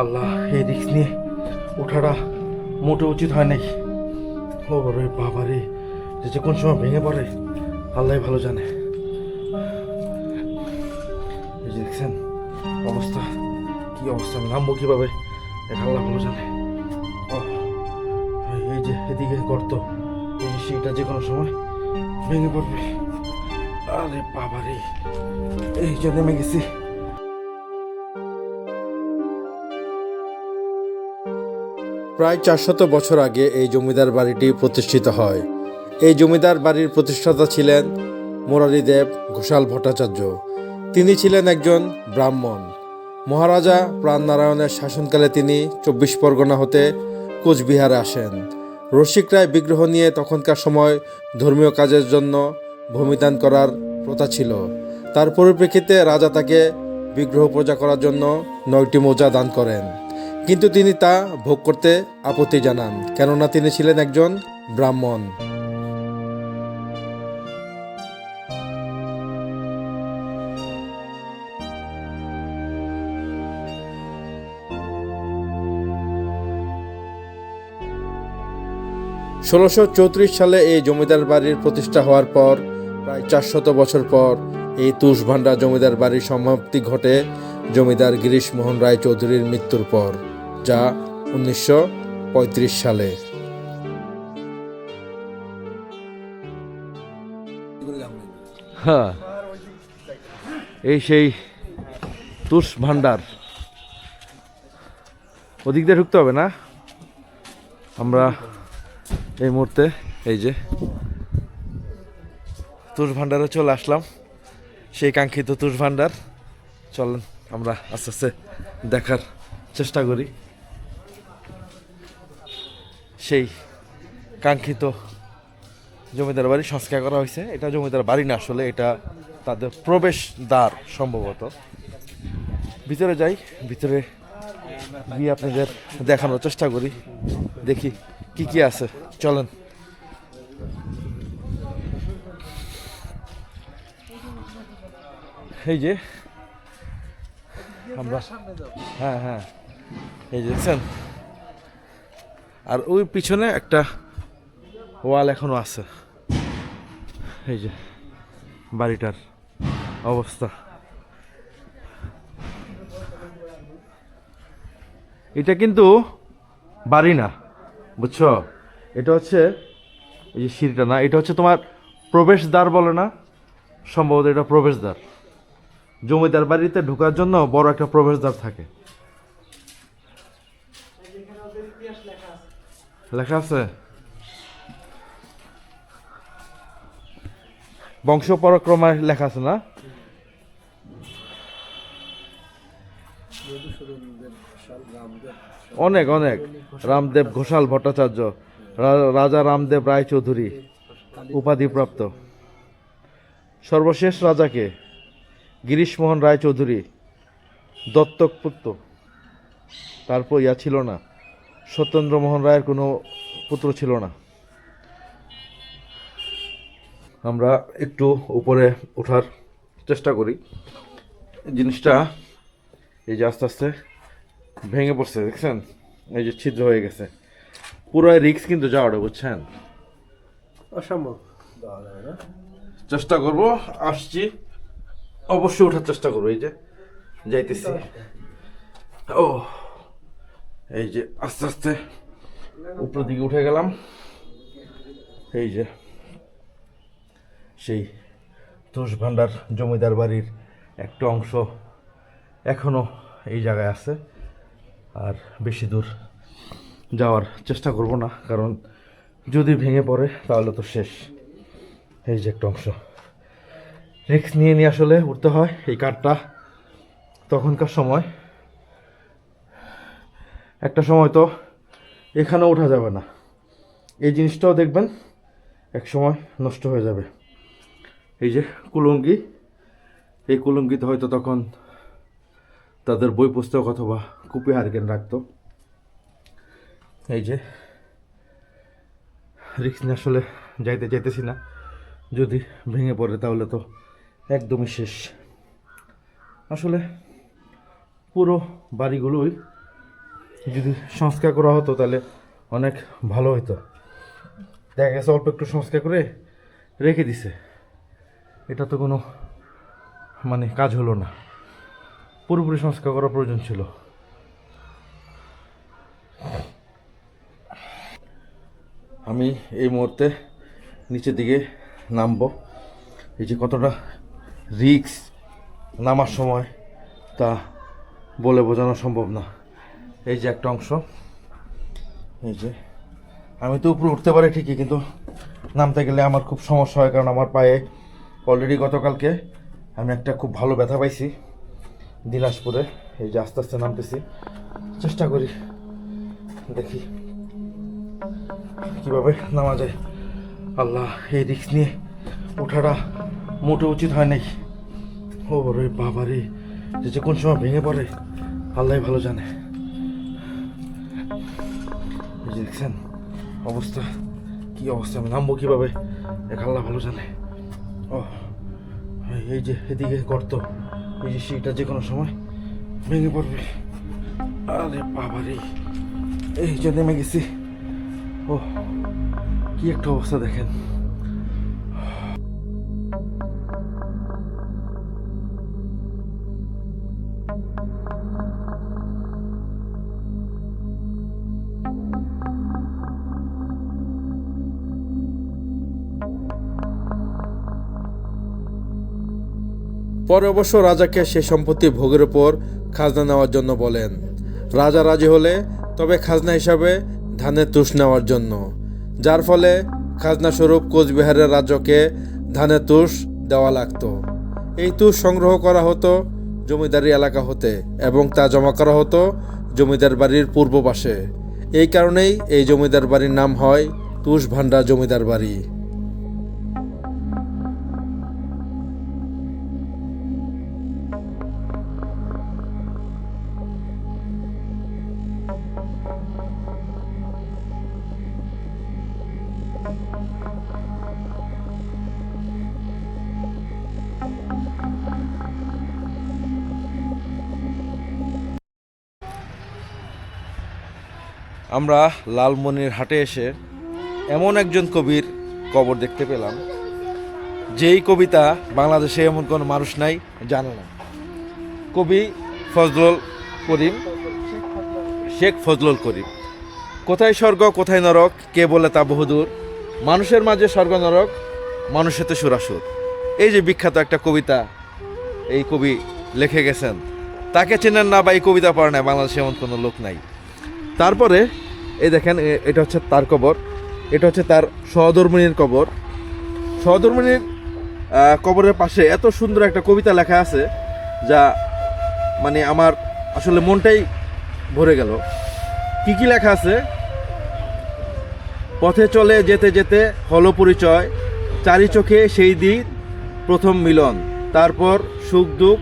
আল্লাহ, এই রিক্স নিয়ে ওঠাটা মোটে উচিত হয় নাই। ও বাবা রে যে যে কোন সময় ভেঙে পড়ে, আল্লাহ ভালো জানে। এই যে দেখছেন, অবস্থা, কি অবস্থা নামবো কীভাবে, এটা আল্লাহ ভালো জানে। এই- যে এদিকে গর্ত, এই যে যে কোনো সময় ভেঙে পড়বে। আরে বাবা রে এই যে নেমে গেছি। প্রায় চারশত বছর আগে এই জমিদার বাড়িটি প্রতিষ্ঠিত হয়। এই জমিদার বাড়ির প্রতিষ্ঠাতা ছিলেন মুরারিদেব ঘোষাল ভট্টাচার্য। তিনি ছিলেন একজন ব্রাহ্মণ। মহারাজা প্রাণনারায়ণের শাসনকালে তিনি চব্বিশ পরগনা হতে কোচবিহারে আসেন। রসিক রায় বিগ্রহ নিয়ে তখনকার সময় ধর্মীয় কাজের জন্য ভূমিদান করার প্রথা ছিল। তার পরিপ্রেক্ষিতে রাজা তাকে বিগ্রহ পূজা করার জন্য নয়টি মোজা দান করেন। কিন্তু তিনি তা ভোগ করতে আপত্তি জানান, কেননা তিনি ছিলেন একজন ব্রাহ্মণ। ষোলোশো চৌত্রিশ সালে এই জমিদার বাড়ির প্রতিষ্ঠা হওয়ার পর, প্রায় চারশত বছর পর এই তুষ ভান্ডার জমিদার বাড়ির সমাপ্তি ঘটে জমিদার গিরিশ মোহন রায় চৌধুরীর মৃত্যুর পর। যা উনিশশো পঁয়ত্রিশ সালে। হ্যাঁ এই সেই তুষ ভান্ডার ওদিক দিয়ে ঢুকতে হবে না? আমরা এই মুহূর্তে এই যে তুষ ভান্ডারে চলে আসলাম। সেই কাঙ্ক্ষিত তুষ ভান্ডার চলেন, আমরা আস্তে আস্তে দেখার চেষ্টা করি। সেই কাঙ্ক্ষিত জমিদার বাড়ি সংস্কার করা হয়েছে। এটা জমিদার বাড়ি না আসলে, এটা তাদের প্রবেশ দ্বার সম্ভবত। ভিতরে যাই, ভিতরে গিয়ে আপনাদের দেখানোর চেষ্টা করি। দেখি কি কি আছে। চলেন। এই যে আমরা হ্যাঁ হ্যাঁ। এই যে দেখছেন? আর ওই পিছনে একটা ওয়াল এখনও আছে। এই যে, বাড়িটার অবস্থা। এটা কিন্তু বাড়ি না, বুঝছ? এটা হচ্ছে এই যে সিঁড়িটা না, এটা হচ্ছে তোমার প্রবেশদ্বার বলে না? সম্ভবত এটা প্রবেশদ্বার। জমিদার বাড়িতে ঢোকার জন্য বড় একটা প্রবেশদ্বার থাকে। লেখা আছে বংশ পরাক্রমায় লেখা আছে না? অনেক অনেক। রামদেব ঘোষাল ভট্টাচার্য রাজা রামদেব রায় চৌধুরী উপাধিপ্রাপ্ত। সর্বশেষ রাজাকে গিরিশমোহন রায় চৌধুরী দত্তক পুত্র। তারপর ইয়া ছিল না। সত্যেন্দ্র মোহন রায়ের কোনো পুত্র ছিল না। আমরা একটু উপরে ওঠার চেষ্টা করি। জিনিসটা এই যে আস্তে আস্তে ভেঙে পড়ছে দেখছেন? এই যে ছিদ্র হয়ে গেছে। পুরো রিক্স কিন্তু যাওয়াটা বুঝছেন? অসম্ভব। চেষ্টা করব আসছি। অবশ্যই ওঠার চেষ্টা করব এই যে যাইতেছি। ও। এই যে আস্তে আস্তে উপরের দিকে উঠে গেলাম। এই যে সেই তুষ ভান্ডার জমিদার বাড়ির একটা অংশ এখনও এই জায়গায় আছে। আর বেশি দূর যাওয়ার চেষ্টা করব না, কারণ যদি ভেঙে পড়ে তাহলে তো শেষ। এই যে একটা অংশ। রিক্স নিয়ে নিয়ে আসলে উঠতে হয় এই কাঠটা তখনকার সময়। একটা সময় তো এখানে ওঠা যাবে না। এই জিনিসটাও দেখবেন, এক সময় নষ্ট হয়ে যাবে। এই যে কুলঙ্গি, এই কুলঙ্গিতে হয়তো তখন তাদের বই পুস্তক অথবা কুপি হারকেন রাখতো। এই যে রিক্স নিয়ে আসলে যাইতে যাইতেছি না। যদি ভেঙে পড়ে তাহলে তো একদমই শেষ। আসলে পুরো বাড়িগুলোই যদি সংস্কার করা হতো তাহলে অনেক ভালো হতো দেখা গেছে অল্প একটু সংস্কার করে রেখে দিছে। এটা তো কোনো মানে কাজ হলো না। পুরোপুরি সংস্কার করা প্রয়োজন ছিল। আমি এই মুহূর্তে নিচের দিকে নামবো। এই যে কতটা রিক্স নামার সময় তা বলে বোঝানো সম্ভব না। এই যে একটা অংশ। এই যে। আমি তো উপরে উঠতে পারি ঠিকই, কিন্তু নামতে গেলে আমার খুব সমস্যা হয়, কারণ আমার পায়ে অলরেডি গতকালকে আমি একটা খুব ভালো ব্যথা পাইছি দিনাজপুরে এই যে আস্তে আস্তে নামতেছি। চেষ্টা করি। দেখি কীভাবে নামা যায়। আল্লাহ, এই রিক্স নিয়ে ওঠাটা মোটে উচিত হয় নাই। ও রে বাবা রে যে কোন সময় ভেঙে পড়ে আল্লাহ ভালো জানে। যে দেখছেন? অবস্থা? কি অবস্থা? আমি নামবো কীভাবে? এক আল্লাহ ভালো জানে। ও, এই- যে এদিকে গর্ত, এই যে সেইটা যে কোনো সময় ভেঙে পড়বে। আরে বাবা রে এই যে নেমে গেছি। ও, কি একটা অবস্থা দেখেন। পরে অবশ্য রাজাকে সে সম্পত্তি ভোগের ওপর খাজনা নেওয়ার জন্য বলেন। রাজা রাজি হলে তবে খাজনা হিসাবে ধানের তুষ নেওয়ার জন্য। যার ফলে খাজনা স্বরূপ কোচবিহারের রাজ্যকে ধানের তুষ দেওয়া লাগতো। এই তুষ সংগ্রহ করা হতো জমিদারি এলাকা হতে এবং তা জমা করা হতো জমিদার বাড়ির পূর্ব পাশে। এই কারণেই এই জমিদার বাড়ির নাম হয় তুষ ভান্ডার জমিদার বাড়ি। আমরা লালমনির হাটে এসে এমন একজন কবির কবর দেখতে পেলাম। যেই কবিতা বাংলাদেশে এমন কোনো মানুষ নাই, জানে না। কবি ফজলুল করিম, শেখ ফজলুল করিম। কোথায় স্বর্গ, কোথায় নরক, কে বলে তা বহুদূর? মানুষের মাঝে স্বর্গ, নরক মানুষেতে সুরাসুর। এই যে বিখ্যাত একটা কবিতা, এই কবি লিখে গেছেন। তাকে চেনেন না বা এই কবিতা পড়ে না বাংলাদেশে এমন কোনো লোক নাই। তারপরে, এই দেখেন এটা হচ্ছে তার কবর, এটা হচ্ছে তার সহধর্মিনীর কবর। সহধর্মিনীর কবরের পাশে এত সুন্দর একটা কবিতা লেখা আছে, যা মানে আমার আসলে মনটাই ভরে গেল। কি কি লেখা আছে? পথে চলে যেতে যেতে হলো পরিচয়, চারি চোখে সেই দিন প্রথম মিলন। তারপর সুখ দুঃখ,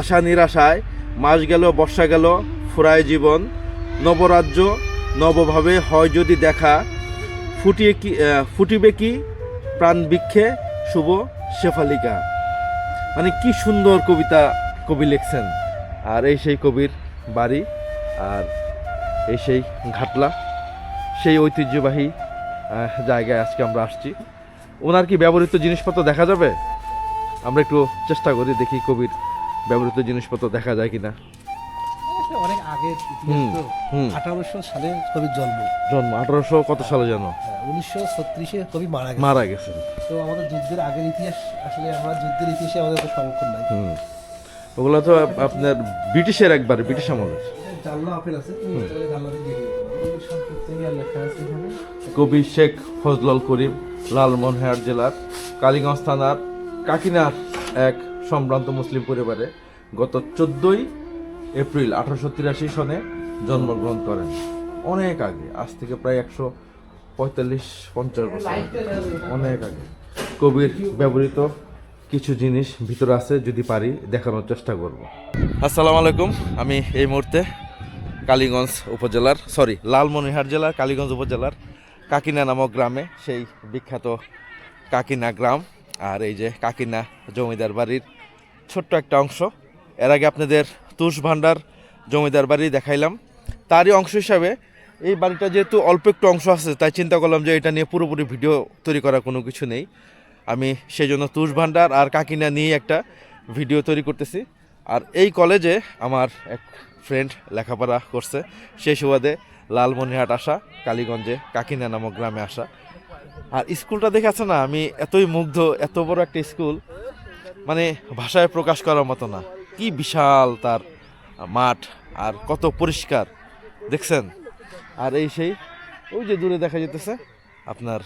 আশা নিরাশায়, মাস গেল, বর্ষা গেল, ফুরায় জীবন। নবরাজ্য নবভাবে হয় যদি দেখা, ফুটিয়ে কি ফুটিবে কি? প্রাণ বৃক্ষে শুভ শেফালিকা। মানে কি সুন্দর কবিতা, কবি লিখছেন। আর এই সেই কবির বাড়ি, আর এই সেই ঘাটলা, সেই ঐতিহ্যবাহী জায়গায় আজকে আমরা আসছি। ওনার কি ব্যবহৃত জিনিসপত্র দেখা যাবে? আমরা একটু চেষ্টা করি দেখি কবির ব্যবহৃত জিনিসপত্র দেখা যায় কিনা। এটা অনেক হুম। আঠারোশো সালে কবির জন্ম। জন্ম আঠারোশো কত সালে যেন? উনিশশো ছত্রিশে কবি মারা গেছে মারা গেছেন। তো আমাদের যুদ্ধের আগের ইতিহাস আসলে আমরা যুদ্ধের ইতিহাসে আমাদের তো সংরক্ষণ নাই। ওগুলো তো আপনার ব্রিটিশের একবার ব্রিটিশ আমলের। জানলা আপেল আছে কবি শেখ ফজলুল করিম লালমোহনহাট জেলার কালীগঞ্জ থানার কাকিনার এক সম্ভ্রান্ত মুসলিম পরিবারে গত চোদ্দোই এপ্রিল আঠারোশো তিরাশি সনে জন্মগ্রহণ করেন। অনেক আগে, আজ থেকে প্রায় একশো পঁয়তাল্লিশ, পঞ্চাশ বছর অনেক আগে। কবির ব্যবহৃত কিছু জিনিস ভিতরে আছে, যদি পারি দেখানোর চেষ্টা করব। আসসালামু আলাইকুম, আমি এই মুহূর্তে কালীগঞ্জ উপজেলার সরি লালমনিরহাট জেলার, কালীগঞ্জ উপজেলার কাকিনা নামক গ্রামে, সেই বিখ্যাত কাকিনা গ্রাম। আর এই যে কাকিনা জমিদার বাড়ির ছোট্ট একটা অংশ। এর আগে আপনাদের তুষ ভান্ডার জমিদার বাড়ি দেখাইলাম। তারই অংশ হিসাবে এই বাড়িটা যেহেতু অল্প একটু অংশ আছে, তাই চিন্তা করলাম যে এটা নিয়ে পুরোপুরি ভিডিও তৈরি করা কোনো কিছু নেই। আমি সেই জন্য তুষ ভান্ডার আর কাকিনা নিয়ে একটা ভিডিও তৈরি করতেছি। আর এই কলেজে আমার এক ফ্রেন্ড লেখাপড়া করছে। সেই সুবাদে লালমনিরহাট আসা, কালীগঞ্জে কাকিনা নামক গ্রামে আসা। আর স্কুলটা দেখে আছে না, আমি এতই মুগ্ধ, এত বড় একটা স্কুল মানে ভাষায় প্রকাশ করার মতো না। কি বিশাল তার মাঠ আর কত পরিষ্কার, দেখছেন? আর এই সেই, ওই যে দূরে দেখা যেতেছে আপনার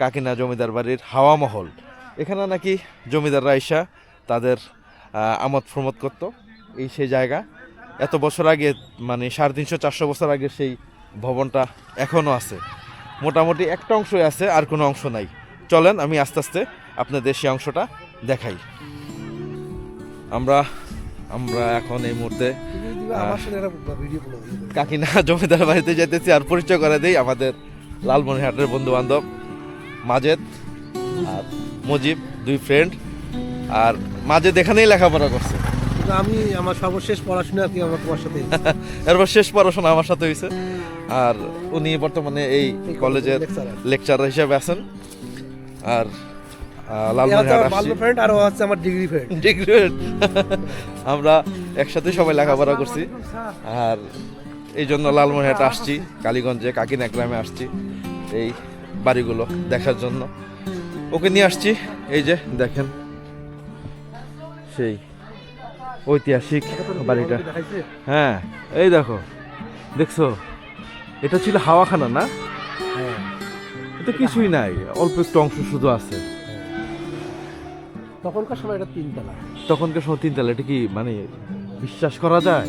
কাকিনা জমিদার বাড়ির হাওয়া মহল। এখানে নাকি জমিদার আইসা তাদের আমোদ প্রমোদ করতো। এই সেই জায়গা। এত বছর আগে মানে সাড়ে তিনশো, চারশো বছর আগে সেই ভবনটা এখনও আছে। মোটামুটি একটা অংশই আছে, আর কোনো অংশ নাই। চলেন, আমি আস্তে আস্তে আপনাদের সেই অংশটা দেখাই। আমরা আমরা এখন এই মুহূর্তে কাকিনা জমিদার বাড়িতে যেতেছি আর পরিচয় করে দেই আমাদের লালমনিরহাটের বন্ধু বান্ধব মাজেদ আর মুজিব দুই ফ্রেন্ড আর মাজেদ এখানেই লেখাপড়া করছে। কিন্তু আমি আমার সর্বশেষ পড়াশোনা আর কি আমার তোমার সাথে এরপর শেষ পড়াশোনা আমার সাথে হয়েছে। আর উনি বর্তমানে এই কলেজের। লেকচারার হিসেবে আছেন। আর আমার আসছি। ফ্রেন্ড আর হচ্ছে আমার ডিগ্রি ফ্রেন্ড ডিগ্রি আমরা একসাথে সবাই লেখাপড়া করছি। আর এই জন্য লালমনিরহাট আসছি কালীগঞ্জে কাকিনা গ্রামে আসছি এই বাড়িগুলো দেখার জন্য। ওকে নিয়ে আসছি এই যে দেখেন সেই ঐতিহাসিক বাড়িটা। হ্যাঁ এই দেখো দেখছ? এটা ছিল হাওয়াখানা না? হ্যাঁ। এটা কিছুই নাই অল্প একটু অংশ শুধু আছে। তখনকার সময় এটা তিনতলা। তখনকার সময় তিনতলা এটা কি মানে বিশ্বাস করা যায়?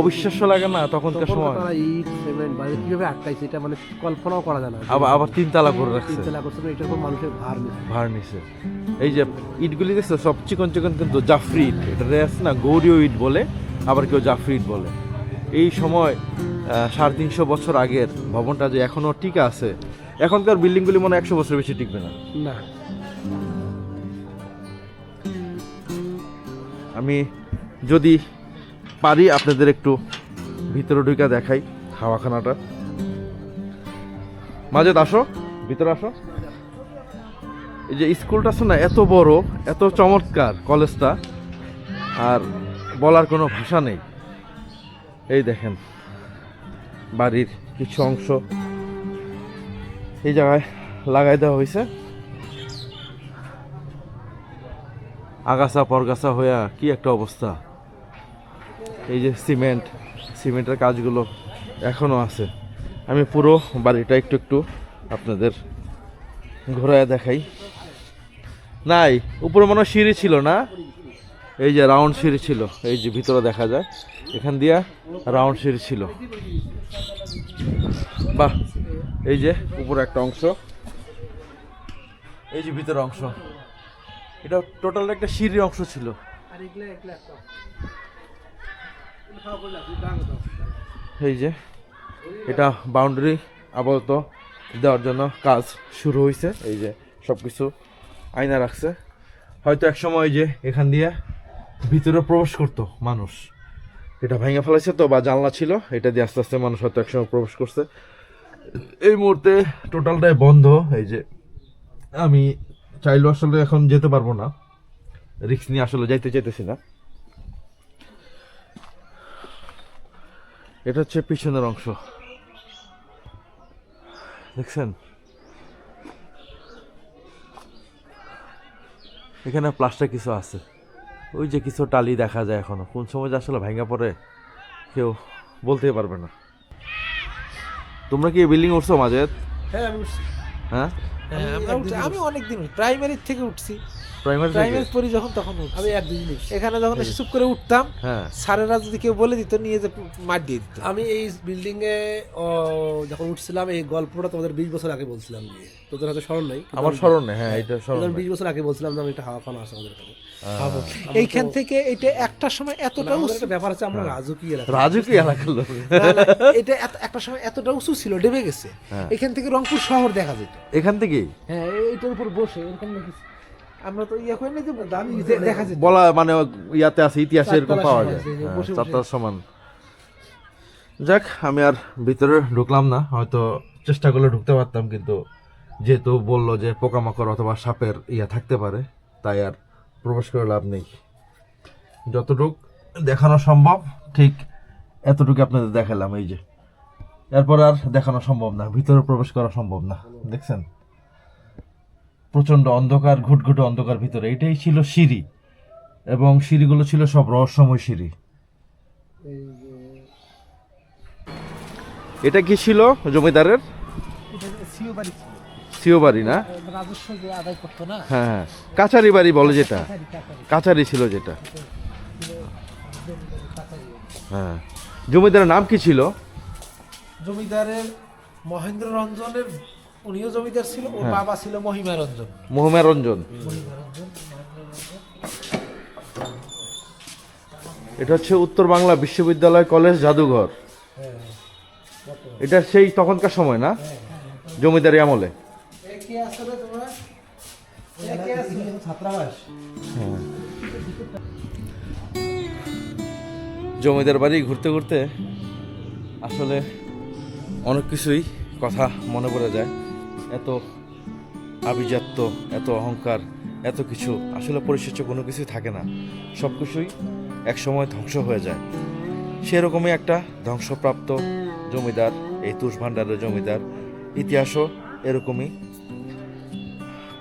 অবিশ্বাস্য লাগে না তখনকার সময়? ইট সিমেন্ট বাড়ি কীভাবে আটকাইছে এটা মানে কল্পনাও করা যায় না। আবার আবার তিনতলা করে রাখছে। তিনতলা করছে এটার উপর মানুষের ভার নেই ভার নিছে এই যে ইটগুলি দেখছ সব চিকন চিকন কিন্তু জাফরি ইট। এটা আছে না গৌরীয় ইট বলে আবার কেউ জাফরি ইট বলে। এই সময় সাড়ে তিনশো বছর আগের ভবনটা যে এখনও টিকা আছে এখনকার বিল্ডিংগুলি মনে হয় একশো বছর বেশি টিকবে না। না। আমি যদি পারি আপনাদের একটু ভিতরে ঢুকা দেখাই হাওয়াখানাটা। মাঝে আসো। ভিতরে আসো। এই যে স্কুলটা আছে না, এত বড়, এত চমৎকার কলেজটা, আর বলার কোনো ভাষা নেই। এই দেখেন, বাড়ির কিছু অংশ। এই জায়গায় লাগাই দেওয়া হয়েছে। আগাছা পরগাছা হইয়া কি একটা অবস্থা? এই যে সিমেন্ট, সিমেন্টের কাজগুলো এখনও আছে। আমি পুরো বাড়িটা একটু একটু আপনাদের ঘোরায় দেখাই। নাই, উপরে মনে সিঁড়ি ছিল না? এই যে রাউন্ড সিঁড়ি ছিল, এই যে ভিতরে দেখা যায়। এখান দিয়া রাউন্ড সিঁড়ি ছিল। বাহ, এই যে উপরে একটা অংশ। এই যে ভিতরে অংশ। এটা টোটাল একটা সিঁড়ির অংশ ছিল। এই যে এটা বাউন্ডারি আপাতত দেওয়ার জন্য কাজ শুরু হয়েছে এই যে সব কিছু আয়না রাখছে। হয়তো এক সময় যে এখান দিয়ে ভিতরে প্রবেশ করতো মানুষ। এটা ভেঙে ফেলেছে তো বা জানলা ছিল এটা দিয়ে আস্তে আস্তে মানুষ হয়তো একসময় প্রবেশ করছে। এই মুহূর্তে টোটালটাই বন্ধ। এই যে আমি চাইলেও আসলে এখন যেতে পারব না। রিক্স নিয়ে আসলে যাইতে চাইতেছি না। এটা হচ্ছে পিছনের অংশ। দেখছেন? এখানে প্লাস্টার কিছু আছে। ওই যে কিছু টালি দেখা যায় এখনও। কোন সময় যে আসলে ভেঙে পড়ে কেউ বলতেই পারবে না। তোমরা কি বিল্ডিং উঠছো মাঝে? হ্যাঁ হ্যাঁ? আমি অনেকদিন প্রাইমারি থেকে উঠছি। প্রাইমারি পড়ি যখন তখন আমি এক দুই জিনিস। এখানে যখন এসে চুপ করে উঠতাম হ্যাঁ। স্যারেরা যদি কেউ বলে দিত নিয়ে যে মার দিয়ে দিত। আমি এই বিল্ডিং এ যখন উঠছিলাম এই গল্পটা তোমাদের বিশ বছর আগে বলছিলাম তোদের হয়তো স্মরণ নাই আমার আমি- স্মরণ নেই হ্যাঁ এটা স্মরণ নেই। বিশ বছর আগে বলছিলাম যে আমি একটা হাওয়া খানা আছে আমাদের এখানে। এইখান থেকে এটা একটা সময় এতটা উঁচু একটা ব্যাপার আছে আমরা রাজকীয় এলাকা রাজু কি এলাকার লোক। এটা একটা সময় এতটা উঁচু ছিল ডেবে গেছে। হ্যাঁ। এখান থেকে রংপুর শহর দেখা যেত। এখান থেকেই হ্যাঁ এইটার উপর বসে এরকম দেখেছি আমরা তো ইয়ে করে যে দামি দেখা যেত। বলা মানে ইয়াতে আছে ইতিহাসে এরকম পাওয়া যায়। হ্যাঁ। চারটার সমান। যাক আমি আর ভিতরে ঢুকলাম না হয়তো চেষ্টা করলে ঢুকতে পারতাম কিন্তু যেহেতু বলল যে পোকামাকড় অথবা সাপের ইয়া থাকতে পারে তাই আর প্রবেশ করে লাভ নেই। যতটুক দেখানো সম্ভব ঠিক এতটুকু আপনাদের দেখালাম এই যে। এরপর আর দেখানো সম্ভব না ভিতরে প্রবেশ করা সম্ভব না দেখছেন? প্রচণ্ড অন্ধকার ঘুটঘুটে অন্ধকার ভিতরে। এটাই ছিল সিঁড়ি এবং সিঁড়িগুলো ছিল সব রহস্যময় সিঁড়ি। এটা কি ছিল জমিদারের? সিও বাড়ি না? রাজস্ব যে আদায় করতো না? হ্যাঁ হ্যাঁ। কাছারি বাড়ি বলে যেটা? কাছারি, ছিল যেটা। হ্যাঁ জমিদারের নাম কি ছিল? জমিদারের মহেন্দ্র রঞ্জনের উনিও জমিদার ছিল ওর বাবা ছিল মহিমা রঞ্জন মোহাম্মদ রঞ্জন এটা হচ্ছে উত্তর বাংলা বিশ্ববিদ্যালয় কলেজ জাদুঘর। এটা সেই তখনকার সময় না? জমিদারি আমলে। কে তোমার? ছাত্রাবাস। জমিদার বাড়ি ঘুরতে ঘুরতে আসলে অনেক কিছুই কথা মনে পড়ে যায়। এত আভিজাত্য এত অহংকার এত কিছু। আসলে পরিশেষে কোনো কিছুই থাকে না। সব কিছুই একসময় ধ্বংস হয়ে যায়। সেরকমই একটা ধ্বংসপ্রাপ্ত জমিদার এই তুষ ভাণ্ডারের জমিদার। ইতিহাসও এরকমই।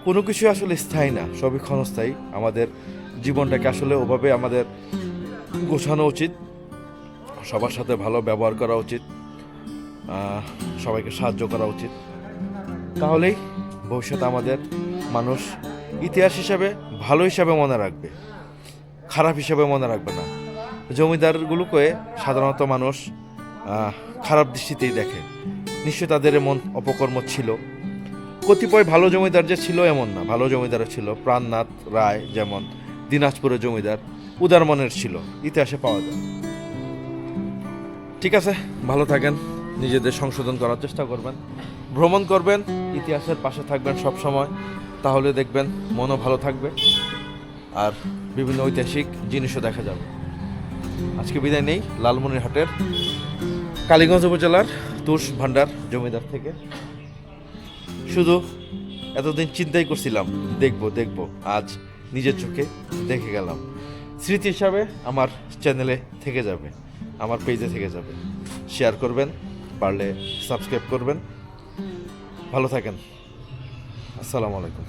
কোনো কিছু আসলে স্থায়ী না, সবই ক্ষণস্থায়ী। আমাদের জীবনটাকে আসলে ওভাবে আমাদের গোছানো উচিত, সবার সাথে ভালো ব্যবহার করা উচিত সবাইকে সাহায্য করা উচিত। তাহলেই ভবিষ্যতে আমাদের মানুষ ইতিহাস হিসাবে ভালো হিসাবে মনে রাখবে, খারাপ হিসাবে মনে রাখবে না। জমিদারগুলোকে সাধারণত মানুষ খারাপ দৃষ্টিতেই দেখে। নিশ্চয় তাদের এমন অপকর্ম ছিল। কতিপয় ভালো জমিদার যে ছিল এমন না। ভালো জমিদারও ছিল। প্রাণনাথ রায় যেমন দিনাজপুরের জমিদার, উদারমনের ছিল। ইতিহাসে পাওয়া যায়। ঠিক আছে, ভালো থাকেন। নিজেদের সংশোধন করার চেষ্টা করবেন। ভ্রমণ করবেন, ইতিহাসের পাশে থাকবেন সব সময় তাহলে দেখবেন মনও ভালো থাকবে আর বিভিন্ন ঐতিহাসিক জিনিসও দেখা যাবে। আজকে বিদায় নেই, লালমনিরহাটের কালীগঞ্জ উপজেলার তুষ ভান্ডার জমিদার থেকে। শুধু এতদিন চিন্তাই করছিলাম, দেখব দেখব। আজ নিজের চোখে দেখে গেলাম। স্মৃতি হিসাবে আমার চ্যানেলে থেকে যাবে, আমার পেজে থেকে যাবে। শেয়ার করবেন, পারলে সাবস্ক্রাইব করবেন। ভালো থাকেন। আসসালামু আলাইকুম।